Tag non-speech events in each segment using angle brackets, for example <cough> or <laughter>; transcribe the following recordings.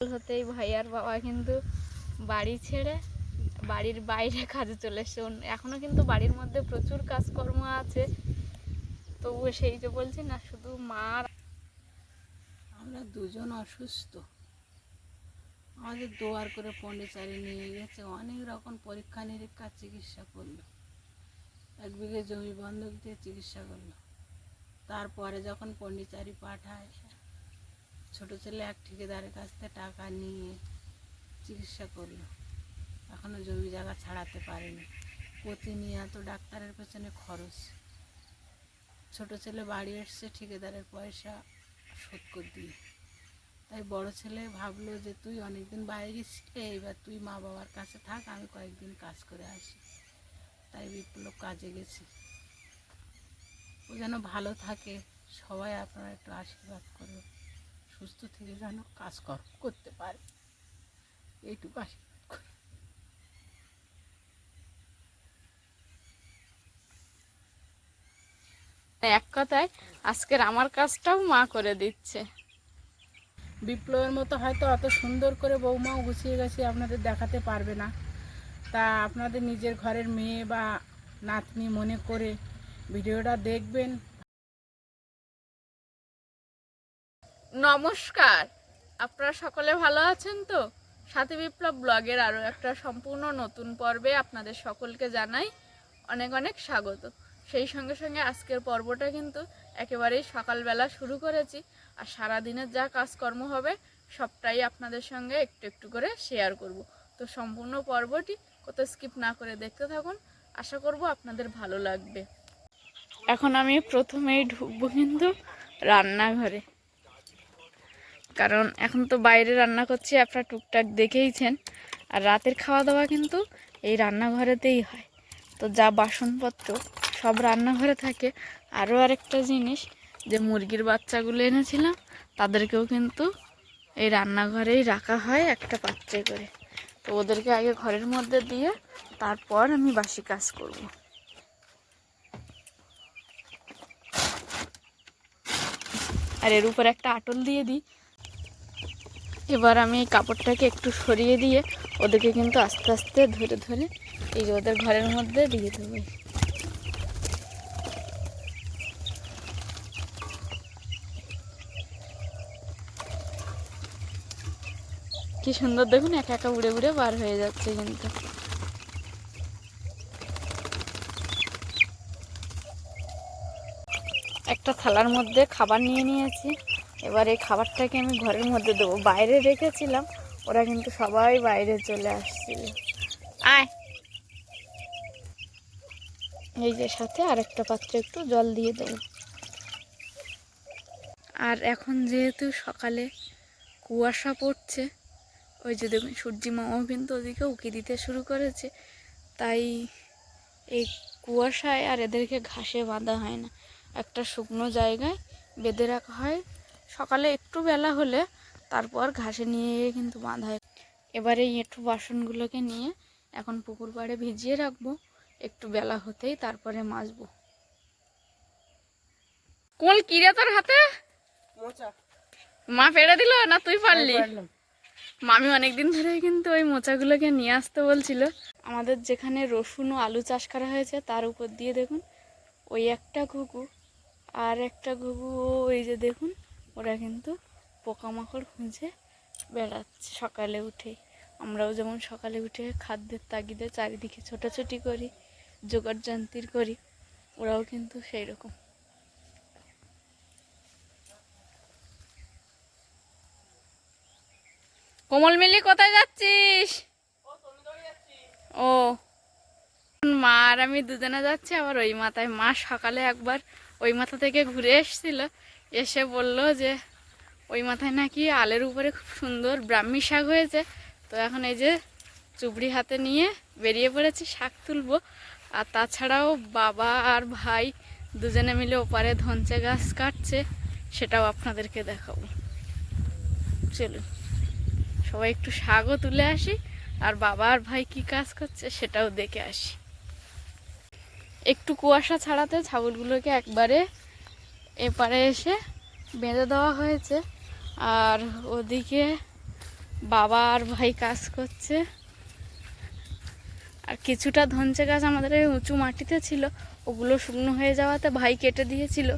হতেই ভাইয়ার বাবা কিন্তু বাড়ি ছেড়ে বাড়ির বাইরে কাজে চলে এসছে। ওন- এখনও কিন্তু বাড়ির মধ্যে প্রচুর কাজকর্ম আছে। তবুও সেই যে বলছি না, শুধু মা আমরা দুজন অসুস্থ। আমাদের দোয়ার করে পন্ডিচারি নিয়ে গেছে। অনেক রকম পরীক্ষা নিরীক্ষা, চিকিৎসা করল। এক বিঘে জমি বন্ধক দিয়ে চিকিৎসা করল। তারপরে যখন পন্ডিচারি পাঠায় ছোট ছেলে এক ঠিকাদারের কাছ থেকে টাকা নিয়ে চিকিৎসা করল। এখনও জমি জায়গা ছাড়াতে পারেনি। প্রতিনিয়ত ডাক্তারের পেছনে খরচ। ছোট ছেলে বাড়ি এসছে, ঠিকাদারের পয়সা শোধ করে দিয়ে। তাই বড় ছেলে ভাবলো যে, তুই অনেকদিন বাইরে গেছিলে এবার তুই মা বাবার কাছে থাক, আমি কয়েকদিন কাজ করে আসি। তাই বিপ্লব কাজে গেছি। ও যেন ভালো থাকে, সবাই আপনারা একটু আশীর্বাদ করো সুস্থ থেকে যেন কাজকর্ম করতে পারে। এইটুকু আশীর্বাদ করো এক কথায় আজকের আমার কাজটাও মা করে দিচ্ছে। বিপ্লবের মতো হয়তো অত সুন্দর করে বৌমাও গুছিয়ে গেছে আপনাদের দেখাতে পারবে না। তা আপনাদের নিজের ঘরের মেয়ে বা নাতনি মনে করে ভিডিওটা দেখবেন। নমস্কার। আপনারা সকলে ভালো আছেন তো? সাথী বিপ্লব ব্লগের আরও একটা সম্পূর্ণ নতুন পর্বে আপনাদের সকলকে জানাই অনেক অনেক স্বাগত। সেই সঙ্গে সঙ্গে আজকের পর্বটা কিন্তু একেবারেই সকালবেলা শুরু করেছি আর সারা দিনের যা কাজকর্ম হবে সবটাই আপনাদের সঙ্গে একটু একটু করে শেয়ার করব। তো সম্পূর্ণ পর্বটি কোথাও স্কিপ না করে দেখতে থাকুন, আশা করব আপনাদের ভালো লাগবে। এখন আমি প্রথমেই ঢুকবো কিন্তু রান্নাঘরে। কারণ এখন তো বাইরে রান্না করছি, আপনারা টুকটাক দেখেইছেন। আর রাতের খাওয়া দাওয়া কিন্তু এই রান্নাঘরেতেই হয়। তো যা বাসনপত্র, সব রান্নাঘরে থাকে। আরও আরেকটা জিনিস, যে মুরগির বাচ্চাগুলো এনেছিলাম, তাদেরকেও কিন্তু এই রান্নাঘরেই রাখা হয় একটা পাত্রে করে। তো ওদেরকে আগে ঘরের মধ্যে দিয়ে তারপর আমি বাসি কাজ করব। আর এর উপর একটা আটল দিয়ে দিই এবার আমি এই কাপড়টাকে একটু সরিয়ে দিয়ে ওদেরকে কিন্তু আস্তে আস্তে ধরে ধরে এই যে ওদের ঘরের মধ্যে দিয়ে দেবো। কি সুন্দর দেখুন, একা একা উড়ে উড়ে বার হয়ে যাচ্ছে কিন্তু। একটা থালার মধ্যে খাবার নিয়ে নিয়েছি। এবার এই খাবারটাকে আমি ঘরের মধ্যে দেবো। বাইরে রেখেছিলাম, ওরা কিন্তু সবাই বাইরে চলে আসছিল। আয়। এই যে সাথে আরেকটা পাত্রে একটু জল দিয়ে দেবো। আর এখন যেহেতু সকালে কুয়াশা পড়ছে, ওই যে দেখুন সূর্যি মামাও কিন্তু ওদিকে উকি দিতে শুরু করেছে, তাই এই কুয়াশায় আর এদেরকে ঘাসে বাঁধা হয় না। একটা শুকনো জায়গায় বেঁধে রাখা হয় সকালে একটু বেলা হলে তারপর ঘাসে নিয়ে কিন্তু বাঁধা হয় এবারে এঁঠো বাসনগুলোকে নিয়ে এখন পুকুর পাড়ে ভিজিয়ে রাখব। একটু বেলা হতেই তারপরে মাজবো। কোন কিরে তোর হাতে? মা ফেলে দিল না তুই পারলি? মামি অনেকদিন ধরে কিন্তু ওই মোচাগুলোকে নিয়ে আসতে বলছিল। আমাদের যেখানে রসুন ও আলু চাষ করা হয়েছে তার উপর দিয়ে দেখুন। ওই একটা ঘুঘু আর একটা ঘুঘু ওই যে দেখুন। ওরা কিন্তু পোকামাকড় খুঁজে বেড়াচ্ছে সকালে উঠে আমরাও যেমন সকালে উঠে খাদ্যের তাগিদে চারিদিকে ছোটাছুটি করি জোগাড় যন্ত্র করি, ওরাও কিন্তু সেই রকম কোমল মিলি, কোথায় যাচ্ছিস? ও। মা আর আমি দুজনে যাচ্ছি, আবার ওই মাথায় মা সকালে একবার ওই মাথা থেকে ঘুরে এসেছিল। এসে বলল যে, ওই মাথায় নাকি আলের উপরে খুব সুন্দর ব্রাহ্মী শাক হয়েছে। তো এখন এই যে চুবড়ি হাতে নিয়ে বেরিয়ে পড়েছি, শাক তুলবো। আর তাছাড়াও বাবা আর ভাই দুজনে মিলে ওপারে ধনচে গাছ কাটছে, সেটাও আপনাদেরকে দেখাবো। চলুন, সবাই একটু শাকও তুলে আসি, আর বাবা আর ভাই কি কাজ করছে সেটাও দেখে আসি। একটু কুয়াশা ছাড়াতে ছাগলগুলোকে একবারে এপারে এসে বেঁধে দেওয়া হয়েছে। আর ওদিকে বাবা আর ভাই কাজ করছে। আর কিছুটা ধনচে গাছ আমাদের এই উঁচু মাটিতে ছিল, ওগুলো শুকনো হয়ে যাওয়াতে ভাই কেটে দিয়েছিল।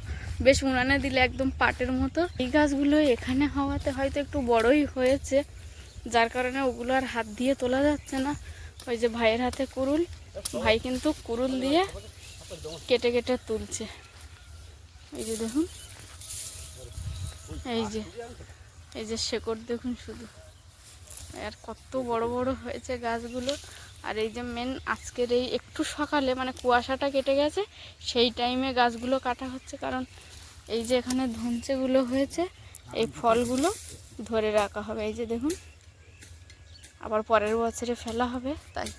বেশ উনানে দিলে একদম পাটের মতো। এই গাছগুলো এখানে হওয়াতে হয়তো একটু বড়ই হয়েছে, যার কারণে ওগুলো আর হাত দিয়ে তোলা যাচ্ছে না। ওই যে ভাইয়ের হাতে কুরুল, ভাই কিন্তু কুরুল দিয়ে কেটে কেটে তুলছে। এই যে দেখুন। এই যে এই যে শেকড় দেখুন শুধু। আর কত বড় বড় হয়েছে গাছগুলো। আর এই যে মেন আজকের এই একটু সকালে মানে কুয়াশাটা কেটে গেছে, সেই টাইমে গাছগুলো কাটা হচ্ছে। কারণ এই যে এখানে ধনচেগুলো হয়েছে, এই ফলগুলো ধরে রাখা হবে। এই যে দেখুন, আবার পরের বছরে ফেলা হবে, তাই।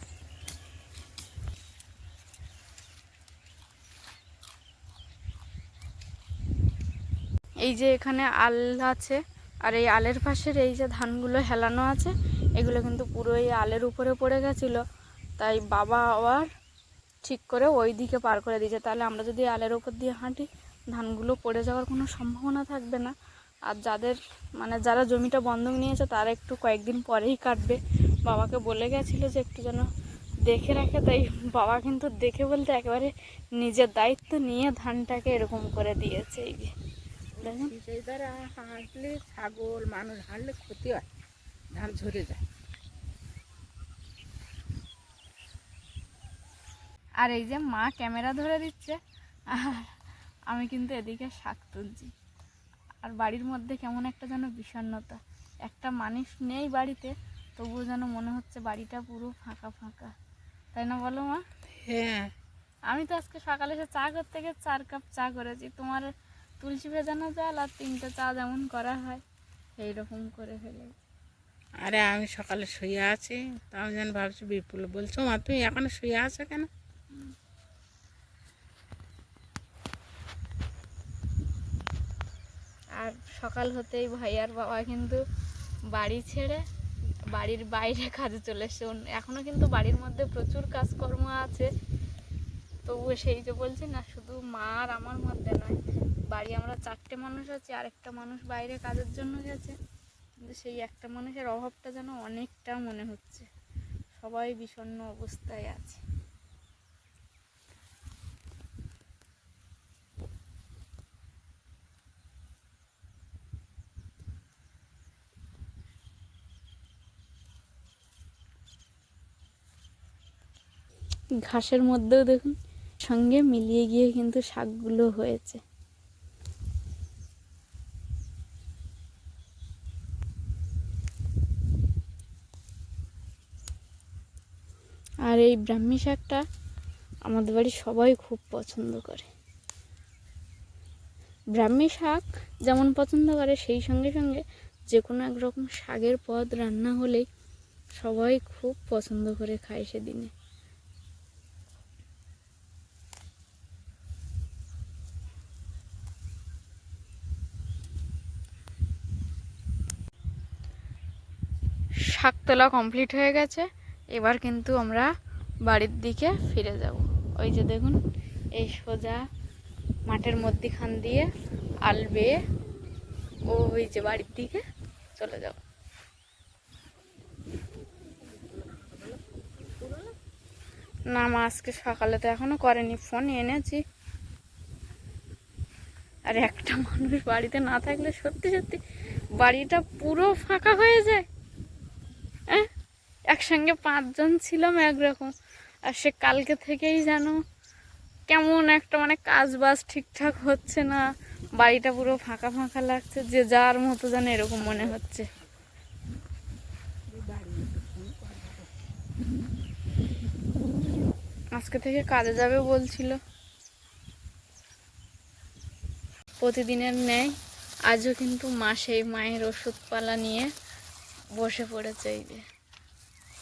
এই যে এখানে আল আছে, আর এই আলের পাশের এই যে ধানগুলো হেলানো আছে, এগুলো কিন্তু পুরো এই আলের উপরে পড়ে গেছিল। তাই বাবা আবার ঠিক করে ওই দিকে পার করে দিয়েছে। তাহলে আমরা যদি আলের উপর দিয়ে হাঁটি, ধানগুলো পড়ে যাওয়ার কোনো সম্ভাবনা থাকবে না। আর যাদের মানে যারা জমিটা বন্ধক নিয়েছে, তারা একটু কয়েকদিন পরেই কাটবে। বাবাকে বলে গেছিল যে একটু যেন দেখে রাখে, তাই বাবা কিন্তু দেখে বলতে একেবারে নিজের দায়িত্ব নিয়ে ধানটাকে এরকম করে দিয়েছে। এই যে সেই দ্বারা হাঁটলে ছাগল মানুষ হাঁটলে ক্ষতি হয় ধান ঝরে যায়। আর এই যে মা ক্যামেরা ধরে দিচ্ছে আর আমি কিন্তু এদিকে শাক তুলছি। আর বাড়ির মধ্যে কেমন একটা যেন বিষণ্ণতা। একটা মানুষ নেই বাড়িতে তবুও যেন মনে হচ্ছে বাড়িটা পুরো ফাঁকা ফাঁকা। তাই না বলো মা? হ্যাঁ। আমি তো আজকে সকালে এসে চা করতে গিয়ে চার কাপ চা করেছি। তোমার তুলসী ভেজানো জল আর তিনটে চা যেমন করা হয় এইরকম করে ফেলে। আরে আমি সকালে শুয়ে আছি তা আমি যেন ভাবছি বিপুল বলছো মা তুমি এখনও শুয়ে আছো কেন? আর সকাল হতেই ভাই আর বাবা কিন্তু বাড়ি ছেড়ে বাড়ির বাইরে কাজে চলে এসছে। অন্য- এখনও কিন্তু বাড়ির মধ্যে প্রচুর কাজকর্ম আছে। তবুও সেই যে বলছি না শুধু মা আর আমার মধ্যে নয় বাড়ি আমরা চারটে মানুষ আছি আর একটা মানুষ বাইরে কাজের জন্য গেছে। কিন্তু সেই একটা মানুষের অভাবটা যেন অনেকটা মনে হচ্ছে। সবাই বিষণ্ণ অবস্থায় আছে। ঘাসের মধ্যেও দেখুন, সঙ্গে মিলিয়ে গিয়ে কিন্তু শাকগুলো হয়েছে। আর এই ব্রাহ্মী শাকটা আমাদের বাড়ির সবাই খুব পছন্দ করে। ব্রাহ্মী শাক যেমন পছন্দ করে, সেই সঙ্গে সঙ্গে যে কোনো এক রকম শাকের পদ রান্না হলেই সবাই খুব পছন্দ করে খায় সেদিনে। শাক তোলা কমপ্লিট হয়ে গেছে। এবার কিন্তু আমরা বাড়ির দিকে ফিরে যাব। ওই যে দেখুন, এই সোজা মাঠের মধ্যিখান দিয়ে আল বেয়ে ওই যে বাড়ির দিকে চলে যাব। না, মা আজকে সকালে তো এখনও করেনি ফোন এনেছি। আর, একটা মানুষ বাড়িতে না থাকলে সত্যি সত্যি বাড়িটা পুরো ফাঁকা হয়ে যায়। হ্যাঁ? একসঙ্গে পাঁচজন ছিলাম একরকম। আর সে কালকে থেকেই যেন কেমন একটা মানে কাজ বাজ ঠিকঠাক হচ্ছে না, বাড়িটা পুরো ফাঁকা ফাঁকা লাগছে, যে যার মতো যেন এরকম মনে হচ্ছে। আজকে থেকে কাজে যাবে বলছিল। প্রতিদিনের ন্যায় আজও কিন্তু মা সেই মায়ের ওষুধপালা নিয়ে বসে পড়েছে এই যে।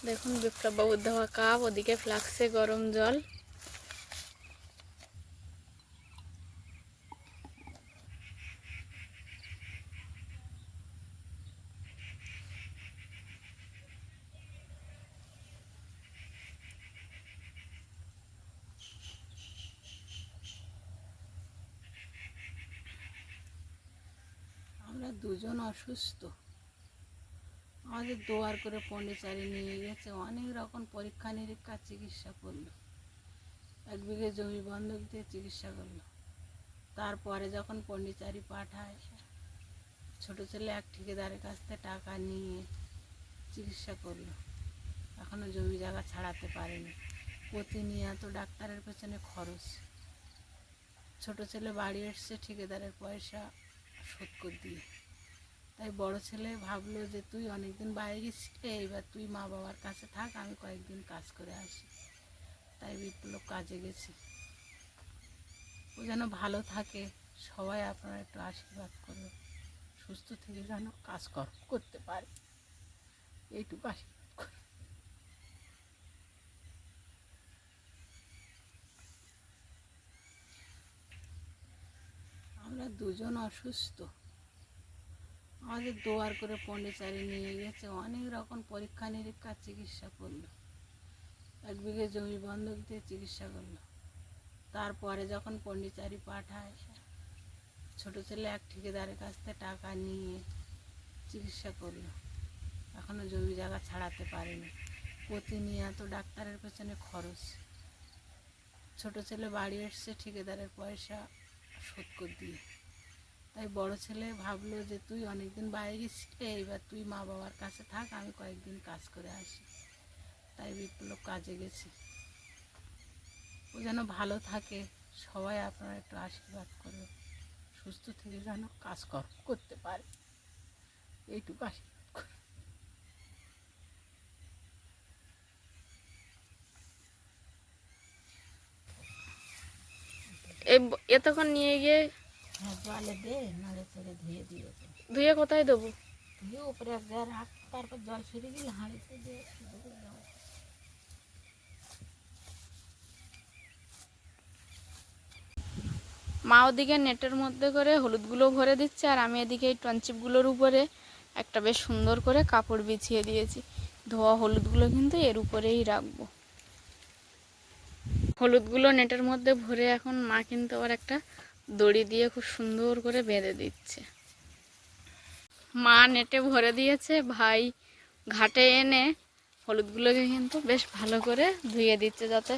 দেখুন বিপ্লববাবুর দেওয়া কাপ ওদিকে ফ্লাক্সে গরম জল। আমরা দুজন অসুস্থ। আমাদের দোয়ার করে পন্ডিচারি নিয়ে গেছে। অনেক রকম পরীক্ষা নিরীক্ষা, চিকিৎসা করল। এক বিঘে জমি বন্ধক দিয়ে চিকিৎসা করল। তারপরে যখন পন্ডিচারি পাঠায়, ছোট ছেলে এক ঠিকাদারের কাছ থেকে টাকা নিয়ে চিকিৎসা করল। এখনও জমি জায়গা ছাড়াতে পারেনি। প্রতিনিয়ত ডাক্তারের পেছনে খরচ। ছোট ছেলে বাড়ি এসছে, ঠিকাদারের পয়সা শোধ করে দিয়ে। তাই বড় ছেলে ভাবলো যে তুই অনেকদিন বাইরে গেছিলি এবার তুই মা বাবার কাছে থাক, আমি কয়েকদিন কাজ করে আসি। তাই বিপ্লব কাজে গেছি। ও যেন ভালো থাকে, সবাই আপনারা একটু আশীর্বাদ করবে সুস্থ থেকে যেন কাজকর্ম করতে পারে। এইটুকু আশীর্বাদ আমরা দুজন অসুস্থ। আমাদের দোয়ার করে পন্ডিচারি নিয়ে গেছে, অনেক রকম পরীক্ষা নিরীক্ষা, চিকিৎসা করল। এক বিঘে জমি বন্ধক দিয়ে চিকিৎসা করল। তারপরে যখন পন্ডিচারি পাঠায়, ছোট ছেলে এক ঠিকাদারের কাছ থেকে টাকা নিয়ে চিকিৎসা করল। এখনও জমি জায়গা ছাড়াতে পারেনি। প্রতিনিয়ত ডাক্তারের পেছনে খরচ। ছোট ছেলে বাড়ি এসছে, ঠিকাদারের পয়সা শোধ করে দিয়ে। তাই বড় ছেলে ভাবলো যে তুই অনেকদিন বাইরে গেছিলি এবার তুই মা বাবার কাছে থাক, আমি কয়েকদিন কাজ করে আসি। তাই বিপ্লব কাজে গেছি। ও যেন ভালো থাকে, সবাই আপনারা একটু আশীর্বাদ করবে সুস্থ থেকে যেন কাজকর্ম করতে পারে। এইটুকু আশীর্বাদ করবে এতক্ষণ নিয়ে গিয়ে জলে দে নাড়ে চেড়ে ধুয়ে দিয়ে ধুয়ে কোথায় দেবো? ধুয়ে উপরে এক জায়গায় রাখ তারপর জল দিলে হাঁড়িতে দিয়ে মা ওদিকে নেটের মধ্যে করে হলুদগুলো ভরে দিচ্ছে আর আমি এদিকে এই টনচিপগুলোর উপরে একটা বেশ সুন্দর করে কাপড় বিছিয়ে দিয়েছি। ধোয়া হলুদগুলো কিন্তু এর উপরেই রাখব। হলুদগুলো নেটের মধ্যে ভরে এখন মা কিন্তু আবার একটা দড়ি দিয়ে খুব সুন্দর করে বেঁধে দিচ্ছে। মা নেটে ভরে দিয়েছে, ভাই ঘাটে এনে হলুদগুলোকে কিন্তু বেশ ভালো করে ধুয়ে দিচ্ছে যাতে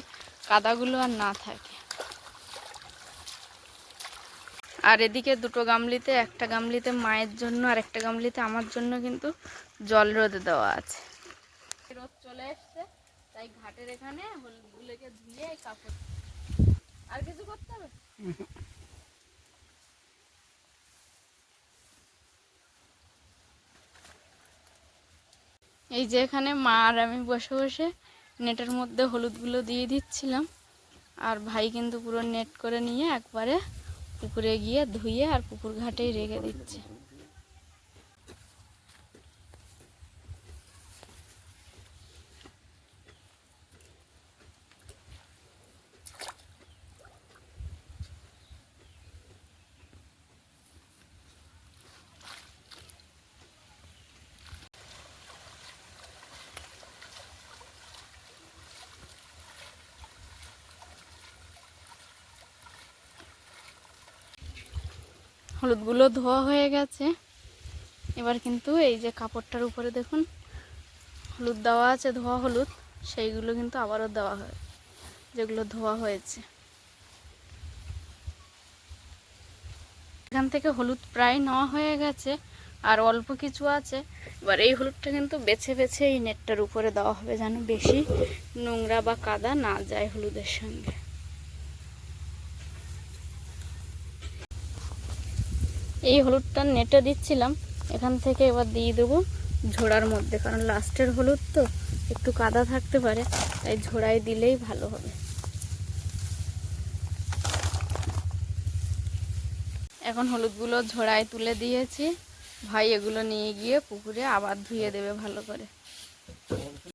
কাদাগুলো আর না থাকে। আর এদিকে দুটো গামলিতে, একটা গামলিতে মায়ের জন্য আর একটা গামলিতে আমার জন্য কিন্তু জল রোদে দেওয়া আছে। রোদ চলে এসছে, তাই ঘাটের এখানে হলুদগুলোকে ধুয়ে কাপড় আর কিছু করতে হবে? <laughs> এই যে এখানে মা আর আমি বসে বসে নেটের মধ্যে হলুদগুলো দিয়ে দিচ্ছিলাম। আর ভাই কিন্তু পুরো নেট করে নিয়ে একবারে পুকুরে গিয়ে ধুয়ে আর পুকুর ঘাটেই রেখে দিচ্ছে। হলুদগুলো ধোয়া হয়ে গেছে। এবার কিন্তু এই যে কাপড়টার উপরে দেখুন, হলুদ দেওয়া আছে, ধোয়া হলুদ, সেইগুলো কিন্তু আবারও দেওয়া হয়, যেগুলো ধোয়া হয়েছে। এখান থেকে হলুদ প্রায় নেওয়া হয়ে গেছে, আর অল্প কিছু আছে। এবার এই হলুদটা কিন্তু বেছে বেছে এই নেটটার উপরে দেওয়া হবে যেন বেশি নোংরা বা কাদা না যায় হলুদের সঙ্গে। এই হলুদটা নেটে দিচ্ছিলাম, এখান থেকে এবার দিয়ে দেবো ঝোড়ার মধ্যে, কারণ লাস্টের হলুদ তো একটু কাদা থাকতে পারে, তাই ঝোড়ায় দিলেই ভালো হবে। এখন হলুদগুলো ঝোড়ায় তুলে দিয়েছি, ভাই এগুলো নিয়ে গিয়ে পুকুরে আবার ধুয়ে দেবে ভালো করে।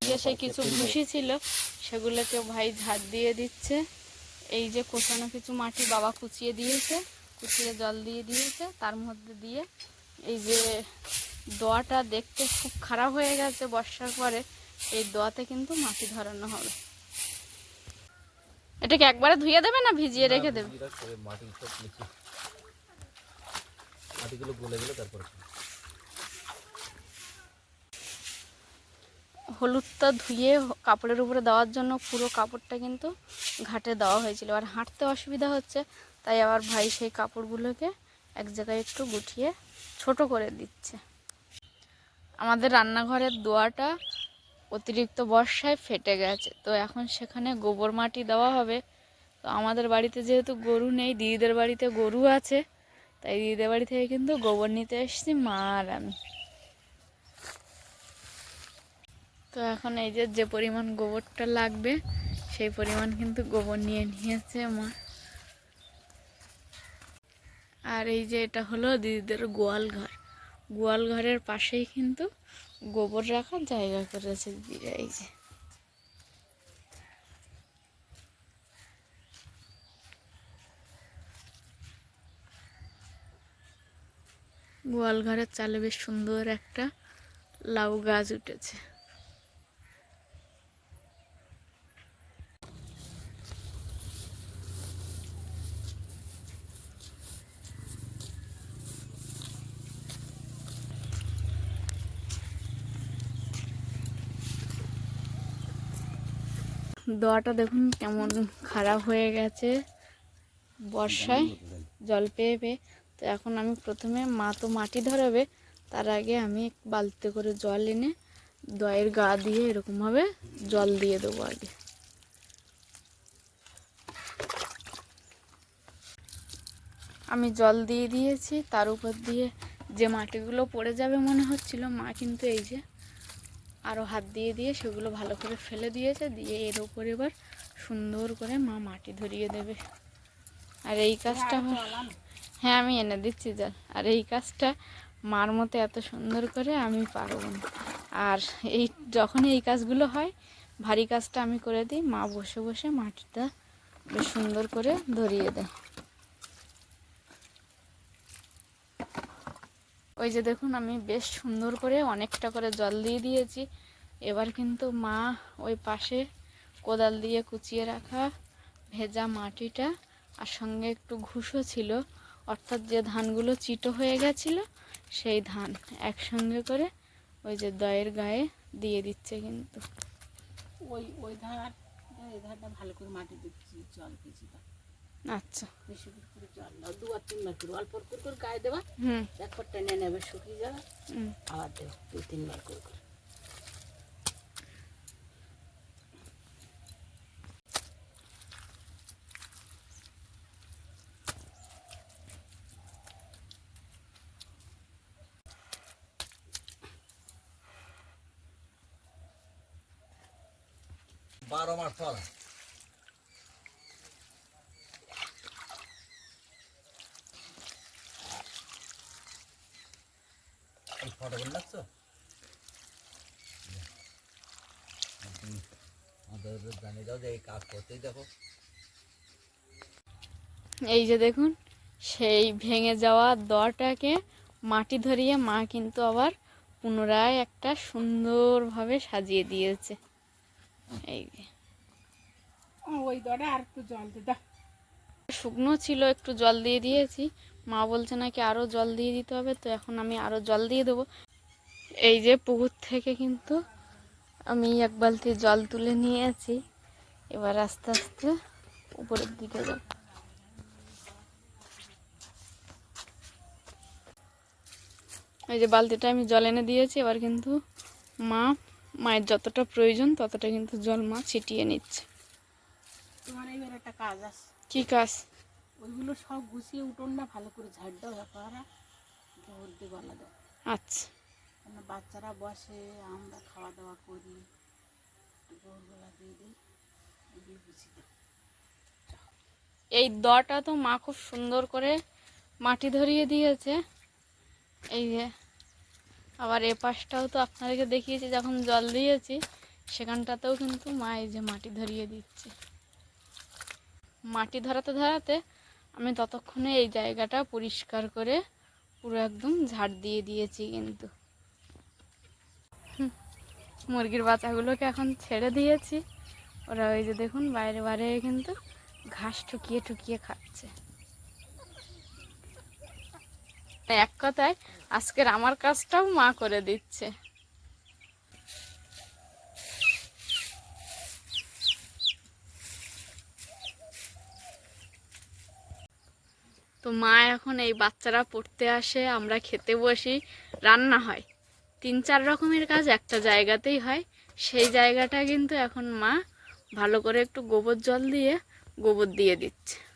দিয়ে কিছু ভুসি ছিল, সেগুলোকে ভাই ঝাড় দিয়ে দিচ্ছে। এই যে কোচানো কিছু মাটি বাবা কুচিয়ে দিয়েছে কুচিয়ে জল দিয়ে দিয়েছে। তার মধ্যে দিয়ে এই যে দোয়াটা দেখতে খুব খারাপ হয়ে গেছে বর্ষার পরে এই দোয়াতে কিন্তু মাটি ধরানো হবে। এটাকে একবারে ধুয়ে দেবে না ভিজিয়ে রেখে দেবে? ভিজিয়ে রাখতে হবে, মাটি সব নিচে মাটিগুলো গলে গেলে তারপরে হলুদটা ধুয়ে কাপড়ের উপরে দেওয়ার জন্য পুরো কাপড়টা কিন্তু ঘাটে দেওয়া হয়েছিল। আর হাঁটতে অসুবিধা হচ্ছে তাই আবার ভাই সেই কাপড়গুলোকে এক জায়গায় একটু গুটিয়ে ছোট করে দিচ্ছে। আমাদের রান্নাঘরের দোয়াটা অতিরিক্ত বর্ষায় ফেটে গেছে। তো এখন সেখানে গোবর মাটি দেওয়া হবে। তো আমাদের বাড়িতে যেহেতু গরু নেই, দিদিদের বাড়িতে গরু আছে, তাই দিদিদের বাড়ি থেকে কিন্তু গোবর নিতে এসেছি মা আর আমি। তো এখন এই যে যে পরিমাণ গোবরটা লাগবে, সেই পরিমাণ কিন্তু গোবর নিয়ে নিয়েছে মা। আর এই যে এটা হলো দিদিদের গোয়াল ঘর। গোয়াল ঘরের পাশেই কিন্তু গোবর রাখার জায়গা করেছে দিদিরা এই যে। গোয়াল ঘরের চালে বেশ সুন্দর একটা লাউ গাছ উঠেছে। দোয়াটা দেখুন কেমন খারাপ হয়ে গেছে। বর্ষায় জল পেয়ে পেয়ে। তো এখন আমি প্রথমে মা তো মাটি ধরাবে, তার আগে আমি বালতিতে করে জল এনে দয়ের গা দিয়ে এরকমভাবে জল দিয়ে দেবো আগে। আমি জল দিয়ে দিয়েছি, তার উপর দিয়ে যে মাটিগুলো পড়ে যাবে মনে হচ্ছিল, মা কিন্তু এই যে আরও হাত দিয়ে দিয়ে সেগুলো ভালো করে ফেলে দিয়েছে। দিয়ে এর উপর এবার সুন্দর করে মা মাটি ধরিয়ে দেবে। আর এই কাজটা আমার হ্যাঁ আমি এনে দিচ্ছি জল আর এই কাজটা মার মতো এত সুন্দর করে আমি পারব না। আর এই যখন এই কাজগুলো হয় ভারী কাজটা আমি করে দিই মা বসে বসে মাটিটা বেশ সুন্দর করে ধরিয়ে দেয়। ওই যে দেখুন, আমি বেশ সুন্দর করে অনেকটা করে জল দিয়ে দিয়েছি। এবার কিন্তু মা ওই পাশে কোদাল দিয়ে কুচিয়ে রাখা ভেজা মাটিটা আর সঙ্গে একটু ঘুষো ছিল। অর্থাৎ যে ধানগুলো চিটো হয়ে গেছিল, সেই ধান একসঙ্গে করে ওই যে দয়ের গায়ে দিয়ে দিচ্ছে কিন্তু। ওই ওই ধার এই ধারটা ভালো করে মাটি দিচ্ছি জল দিচ্ছি আচ্ছা। বেশি করে করে জল দাও দুবার তিনবার করে অল্প করে গায়ে দেবা একবার টেনে নেবে শুকিয়ে যাবে হুম। আবার দেবে দুই তিনবার করে করে বারো মাস ফল ফটো লাগছো জানিয়ে দাও যে এই কাজ করতেই দেখো। এই যে দেখুন সেই ভেঙে যাওয়া দটাকে মাটি ধরিয়ে মা কিন্তু আবার পুনরায় একটা সুন্দরভাবে সাজিয়ে দিয়েছে। এই যে। ওই দরে আর একটু জল দে শুকনো ছিল একটু জল দিয়ে দিয়েছি। মা বলছে নাকি আরও জল দিয়ে দিতে হবে তো এখন আমি আরও জল দিয়ে দেবো। এই যে পুকুর থেকে কিন্তু আমি এক বালতি জল তুলে নিয়েছি এবার আস্তে আস্তে উপরের দিকে যাব। এই যে বালতিটা আমি জল এনে দিয়েছি এবার কিন্তু মা মায়ের যতটা প্রয়োজন ততটা কিন্তু জল মা ছিটিয়ে নিচ্ছে। তোমার এইবার একটা কাজ আছে। কি কাজ? ওইগুলো সব গুছিয়ে উঠোন না ভালো করে ঝাড় দাও ব্যাপারা জোর দিয়ে গলা দাও। আচ্ছা। বাচ্চারা বসে আমরা খাওয়া দাওয়া করি গলা দিয়ে দিই এগুলো গুছিয়ে দাও। এই দটা তো মা খুব সুন্দর করে মাটি ধরিয়ে দিয়েছে। এই যে আবার এ পাশটাও তো আপনাদেরকে দেখিয়েছি যখন জল দিয়েছি সেখানটাতেও কিন্তু মা এই যে মাটি ধরিয়ে দিচ্ছে। মাটি ধরাতে ধরাতে আমি ততক্ষণে এই জায়গাটা পরিষ্কার করে পুরো একদম ঝাড় দিয়ে দিয়েছি কিন্তু। মুরগির বাচ্চাগুলোকে এখন ছেড়ে দিয়েছি। ওরা ওই যে দেখুন বাইরে বাইরে কিন্তু ঘাস ঠুকিয়ে ঠুকিয়ে খাচ্ছে। এক কথায় আজকের আমার কাজটাও মা করে দিচ্ছে। মা এখন এই বাচ্চারা পড়তে আসে, আমরা খেতে বসি, রান্না হয়। তিন চার রকমের কাজ একটা জায়গাতেই হয়। সেই জায়গাটা কিন্তু এখন মা ভালো করে একটু গোবর জল দিয়ে গোবর দিয়ে দিচ্ছে।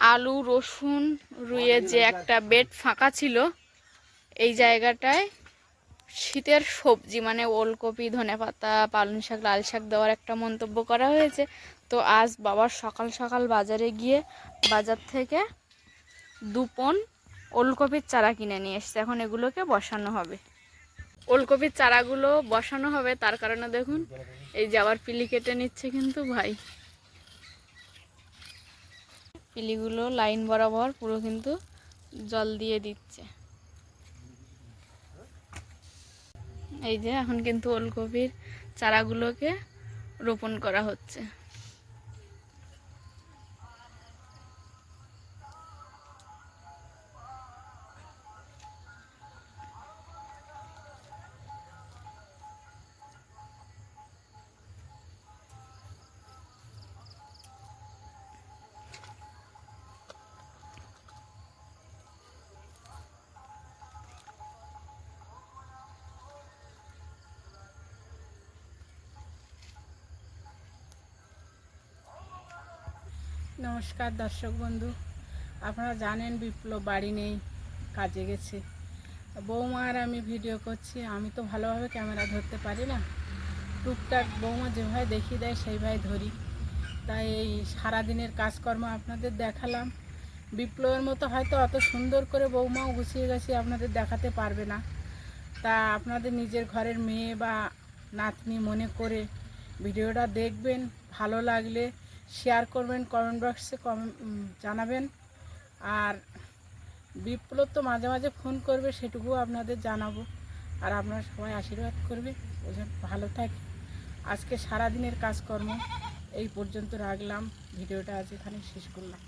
আলু, রসুন রুইয়ে যে একটা বেড ফাঁকা ছিল, এই জায়গাটায় শীতের সবজি মানে ওলকপি ধনেপাতা পালং শাক, লাল শাক দেওয়ার একটা মন্তব্য করা হয়েছে। তো আজ বাবার সকাল সকাল বাজারে গিয়ে বাজার থেকে দুপন ওলকপির চারা কিনে নিয়ে এসছে। এখন এগুলোকে বসানো হবে। ওলকপির চারাগুলো বসানো হবে, তার কারণে দেখুন, এই যে আবার পিলি কেটে নিচ্ছে কিন্তু ভাই। পিলিগুলো লাইন বরাবর পুরো কিন্তু জল দিয়ে দিচ্ছে। এই যে এখন কিন্তু ওলকপির চারাগুলোকে রোপণ করা হচ্ছে। নমস্কার দর্শক বন্ধু। আপনারা জানেন বিপ্লব বাড়ি নেই, কাজে গেছে। বৌমা আর আমি ভিডিও করছি, আমি তো ভালোভাবে ক্যামেরা ধরতে পারি না। টুকটাক বৌমা যেভাবে দেখিয়ে দেয়, সেইভাবে ধরি। তাই এই সারাদিনের কাজকর্ম আপনাদের দেখালাম। বিপ্লবের মতো হয়তো অত সুন্দর করে বৌমাও গুছিয়ে গেছে আপনাদের দেখাতে পারবে না। তা আপনাদের নিজের ঘরের মেয়ে বা নাতনি মনে করে ভিডিওটা দেখবেন, ভালো লাগলে শেয়ার করবেন কমেন্ট বক্সে জানাবেন। আর বিপ্লব তো মাঝে মাঝে ফোন করবে, সেটুকুও আপনাদের জানাব। আর আপনারা সবাই আশীর্বাদ করবে। ওজন ভালো থাকে। আজকে সারাদিনের কাজকর্ম, এই পর্যন্ত রাখলাম। ভিডিওটা আজ এখানে শেষ করলাম।